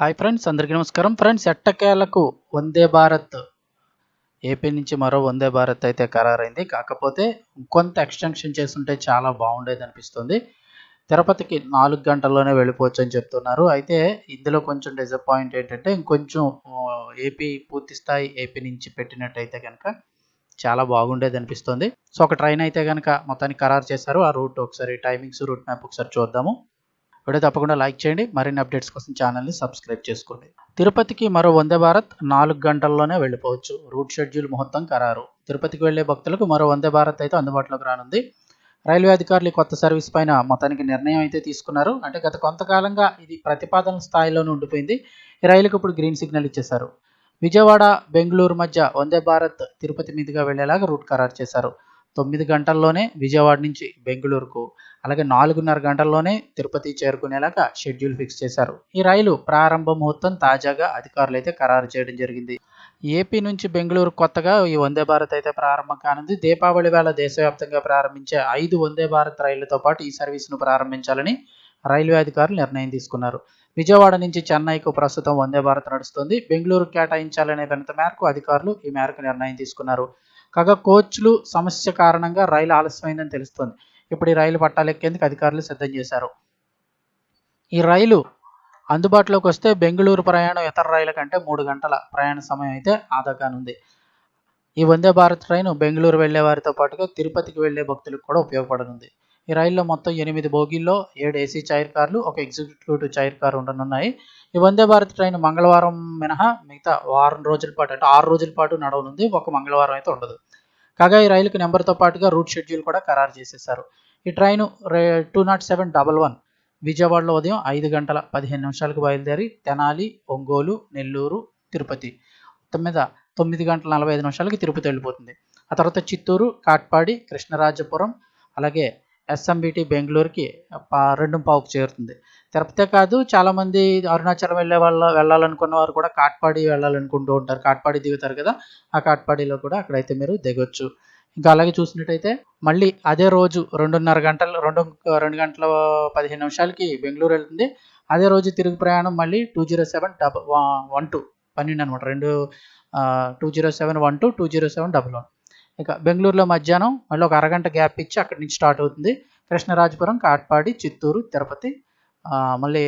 Hi friends అందరికీ నమస్కారం. Friends ఎట్టకేలకు వందే భారత్. ఏపీ నుంచి మరో వందే భారత్ అయితే ఖరారైంది. కాకపోతే కొంత ఎక్స్టెన్షన్ చేస్తుంటే చాలా బాగుండేది అనిపిస్తుంది. తిరుపతికి నాలుగు గంటల్లోనే వెళ్ళిపోవచ్చు అని చెప్తున్నారు. అయితే ఇందులో కొంచెం డిసప్పాయింట్ ఏంటంటే ఇంకొంచెం ఏపీ పూర్తి స్థాయి ఏపీ నుంచి పెట్టినట్టయితే కనుక చాలా బాగుండేది అనిపిస్తుంది. సో ఒక ట్రైన్ అయితే కనుక మొత్తానికి ఖరారు చేశారు. ఆ రూట్ ఒకసారి టైమింగ్స్ రూట్ మ్యాప్ ఒకసారి చూద్దాము. వీడియో తప్పకుండా లైక్ చేయండి. మరిన్ని అప్డేట్స్ కోసం ఛానల్ని సబ్స్క్రైబ్ చేసుకోండి. తిరుపతికి మరో వందే భారత్ నాలుగు గంటల్లోనే వెళ్ళిపోవచ్చు. రూట్ షెడ్యూల్ ముహూర్తం ఖరారు. తిరుపతికి వెళ్ళే భక్తులకు మరో వందే భారత్ అయితే అందుబాటులోకి రానుంది. రైల్వే అధికారులు కొత్త సర్వీస్ పైన మొత్తానికి నిర్ణయం అయితే తీసుకున్నారు. అంటే గత కొంతకాలంగా ఇది ప్రతిపాదన స్థాయిలోనే ఉండిపోయింది. ఈ రైలుకు ఇప్పుడు గ్రీన్ సిగ్నల్ ఇచ్చేశారు. విజయవాడ బెంగళూరు మధ్య వందే భారత్ తిరుపతి మీదుగా వెళ్ళేలాగా రూట్ ఖరారు చేశారు. తొమ్మిది గంటల్లోనే విజయవాడ నుంచి బెంగళూరుకు అలాగే నాలుగున్నర గంటల్లోనే తిరుపతి చేరుకునేలాగా షెడ్యూల్ ఫిక్స్ చేశారు. ఈ రైలు ప్రారంభ ముహూర్తం తాజాగా అధికారులు అయితే ఖరారు చేయడం జరిగింది. ఏపీ నుంచి బెంగళూరు కొత్తగా ఈ వందే భారత్ అయితే ప్రారంభం కానుంది. దీపావళి వేళ దేశవ్యాప్తంగా ప్రారంభించే ఐదు వందే భారత్ రైళ్ళతో పాటు ఈ సర్వీస్ను ప్రారంభించాలని రైల్వే అధికారులు నిర్ణయం తీసుకున్నారు. విజయవాడ నుంచి చెన్నైకు ప్రస్తుతం వందే భారత్ నడుస్తుంది. బెంగళూరు కేటాయించాలనే వినత మేరకు అధికారులు ఈ మేరకు నిర్ణయం తీసుకున్నారు. కాగా కోచ్లు సమస్య కారణంగా రైలు ఆలస్యమైందని తెలుస్తోంది. ఇప్పుడు ఈ రైలు పట్టాలెక్కేందుకు అధికారులు సిద్ధం చేశారు. ఈ రైలు అందుబాటులోకి వస్తే బెంగళూరు ప్రయాణం ఇతర రైలు కంటే మూడు గంటల ప్రయాణ సమయం అయితే ఆదా కానుంది ఈ వందే భారత్ ట్రైన్ బెంగళూరు వెళ్ళే వారితో పాటుగా తిరుపతికి వెళ్ళే భక్తులకు కూడా ఉపయోగపడనుంది. ఈ రైల్లో మొత్తం ఎనిమిది బోగీల్లో ఏడు ఏసీ చైర్ కార్లు ఒక ఎగ్జిక్యూటివ్ చైర్ కార్ ఉండనున్నాయి. ఈ వందే భారత్ ట్రైన్ మంగళవారం మినహా మిగతా వారం రోజుల పాటు అంటే ఆరు రోజుల పాటు నడవనుంది. ఒక మంగళవారం అయితే ఉండదు. కాగా ఈ రైలుకి నెంబర్తో పాటుగా రూట్ షెడ్యూల్ కూడా ఖరారు చేసేసారు ఈ ట్రైను రే two nought seven double one విజయవాడలో ఉదయం ఐదు గంటల పదిహేను నిమిషాలకు బయలుదేరి తెనాలి ఒంగోలు నెల్లూరు తిరుపతి తొమ్మిద మీద తొమ్మిది గంటల నలభై ఐదు నిమిషాలకి తిరుపతి వెళ్ళిపోతుంది. ఆ తర్వాత చిత్తూరు కాట్పాడి కృష్ణరాజపురం అలాగే ఎస్ఎంబిటి బెంగళూరుకి రెండు పావుకు చేరుతుంది. తిరుపతే కాదు చాలామంది అరుణాచలం వెళ్ళే వాళ్ళ వెళ్ళాలనుకున్న వారు కూడా కాట్పాడి వెళ్ళాలనుకుంటూ ఉంటారు. కాట్పాడి దిగుతారు కదా ఆ కాట్పాడిలో కూడా అక్కడైతే మీరు దిగొచ్చు. ఇంకా అలాగే చూసినట్టయితే మళ్ళీ అదే రోజు రెండున్నర గంటలు రెండు రెండు గంటల పదిహేను నిమిషాలకి బెంగళూరు వెళ్తుంది. అదే రోజు తిరుగు ప్రయాణం మళ్ళీ two zero seven double one two పన్నెండు అనమాట. రెండు two zero seven one two two zero seven double one. ఇక బెంగళూరులో మధ్యాహ్నం మళ్ళీ ఒక అరగంట గ్యాప్ ఇచ్చి అక్కడి నుంచి స్టార్ట్ అవుతుంది. కృష్ణరాజపురం కాట్పాడి చిత్తూరు తిరుపతి మళ్ళీ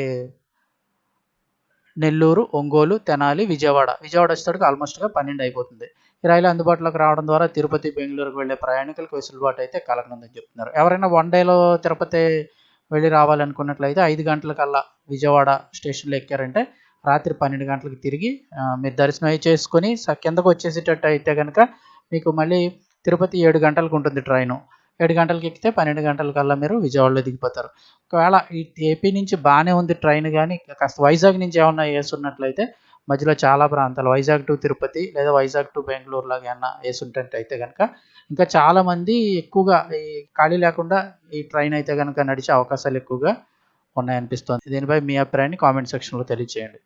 నెల్లూరు ఒంగోలు తెనాలి విజయవాడ. విజయవాడ వచ్చేటప్పుడు ఆల్మోస్ట్గా పన్నెండు అయిపోతుంది. ఈ రైలు అందుబాటులోకి రావడం ద్వారా తిరుపతి బెంగళూరుకు వెళ్ళే ప్రయాణికులకు వెసులుబాటు అయితే కలగనుందని చెప్తున్నారు. ఎవరైనా వన్ డేలో తిరుపతి వెళ్ళి రావాలనుకున్నట్లయితే ఐదు గంటలకల్లా విజయవాడ స్టేషన్లో ఎక్కారంటే రాత్రి పన్నెండు గంటలకు తిరిగి మీరు దర్శనం అయి చేసుకొని కిందకు వచ్చేసేటట్టు అయితే కనుక మీకు మళ్ళీ తిరుపతి ఏడు గంటలకు ఉంటుంది ట్రైను. ఏడు గంటలకు ఎక్కితే పన్నెండు గంటల కల్లా మీరు విజయవాడలో దిగిపోతారు. ఒకవేళ ఈ ఏపీ నుంచి బాగానే ఉంది ట్రైన్ కానీ కాస్త వైజాగ్ నుంచి ఏమన్నా వేస్తున్నట్లయితే మధ్యలో చాలా ప్రాంతాలు వైజాగ్ టు తిరుపతి లేదా వైజాగ్ టు బెంగళూరు లాగా ఏమన్నా వేసుంటే అయితే కనుక ఇంకా చాలామంది ఎక్కువగా ఈ ఖాళీ లేకుండా ఈ ట్రైన్ అయితే కనుక నడిచే అవకాశాలు ఎక్కువగా ఉన్నాయనిపిస్తుంది. దీనిపై మీ అభిప్రాయాన్ని కామెంట్ సెక్షన్లో తెలియజేయండి